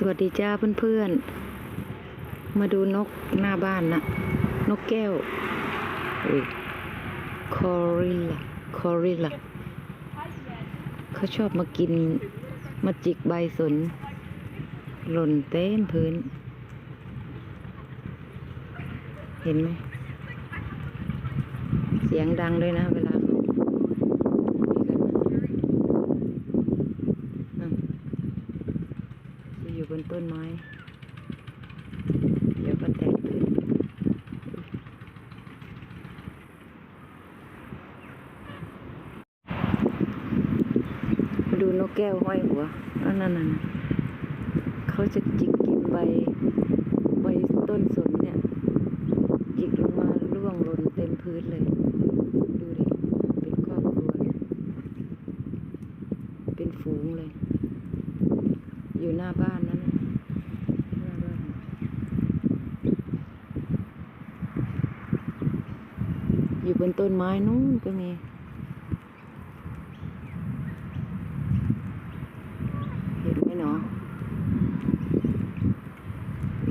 สวัสดีจ้าเพื่อนๆ มาดูนกหน้าบ้านนะ นกแก้วอุ้ยคอริลล่าคอริลล่าเขาชอบมากิน มาจิกใบสน หล่นเต็มพื้น เห็นไหม เสียงดังด้วยนะเวลาเขาคุยกันนะนั่น จะอยู่ บนต้นไม้ เดี๋ยวก็แตกตื่นดูนกแก้วห้อยหัวนั่นนั่นนั่นเขาจะจิกกินใบ ใบต้นสนเนี่ย จิกลงมาร่วงหล่นเต็มพื้นเลย ดูดิ เป็นครอบครัวเลยเป็นฝูงเลย อยู่หน้าบ้านนั่นหน้าบ้านอยู่บนต้นไม้นู้นก็มีเห็นไหมเนาะ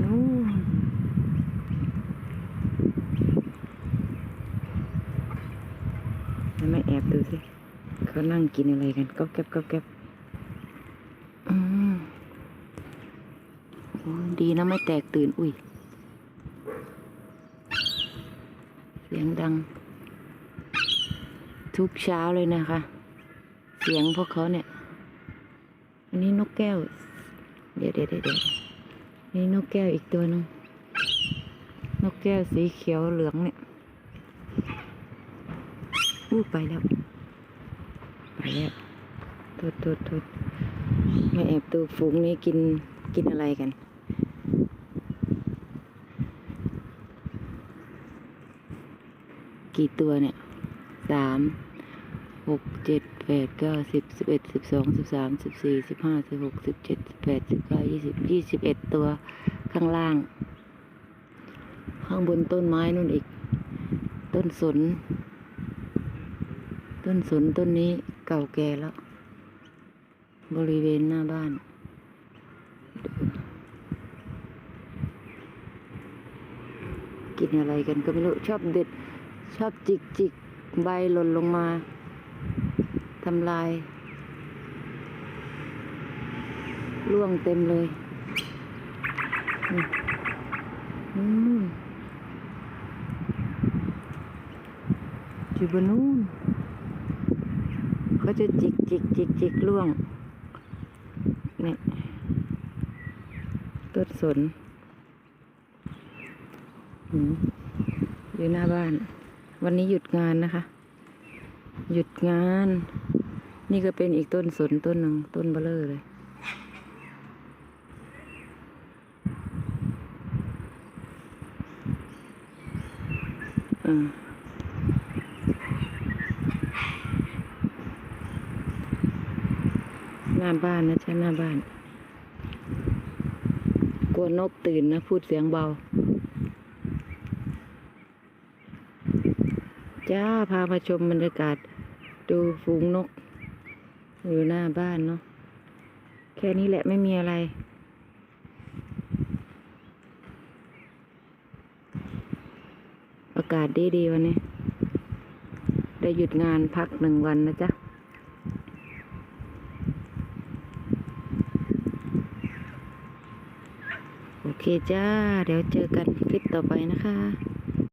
นู้นแล้วไม่แอบดูสิเขานั่งกินอะไรกันก็แก๊บก็แก๊บ อืมโอ้ย ดีนะไม่แตกตื่น อุ้ย เสียงดัง ทุกเช้าเลยนะคะ เสียงพวกเขาเนี่ย อันนี้นกแก้วเดี๋ยวเดี๋ยวเดี๋ยวเดี๋ยวนี่นกแก้วอีกตัวนึง นกแก้วสีเขียวเหลืองเนี่ยอู้ไปแล้ว ไปแล้วโทษโทษโทษมาแอบดูฝูงนี้กินกินอะไรกัน กี่ตัวเนี่ยสามหกเจ็ดแปดเก้าสิบสิบเอ็ดสิบสองสิบสามสิบสี่สิบห้าสิบหกสิบเจ็ดสิบแปดสิบเก้ายี่สิบยี่สิบเอ็ดตัวข้างล่าง ข้างบนต้นไม้นู่นอีก ต้นสน ต้นสนต้นนี้เก่าแก่แล้ว บริเวณหน้าบ้านกินอะไรกันก็ไม่รู้ชอบเด็ด ชอบจิกจิกใบหล่นลงมาทำลายร่วงเต็มเลยอืมอยู่บนนู้นเขาจะจิกจิกจิกจิกร่วงเนี่ยต้นสนอยู่หน้าบ้าน วันนี้หยุดงานนะคะ หยุดงาน นี่ก็เป็นอีกต้นสนต้นหนึ่งต้นเบลเลอร์เลย อืมหน้าบ้านนะจ๊ะหน้าบ้าน กลัวนกตื่นนะ พูดเสียงเบา จ้าพามาชมบรรยากาศ ดูฝูงนก อยู่หน้าบ้านเนาะแค่นี้แหละไม่มีอะไร อากาศดีดีๆวันนี้ ได้หยุดงานพักหนึ่งวันนะจ๊ะโอเคจ้า เดี๋ยวเจอกันคลิปต่อไปนะคะ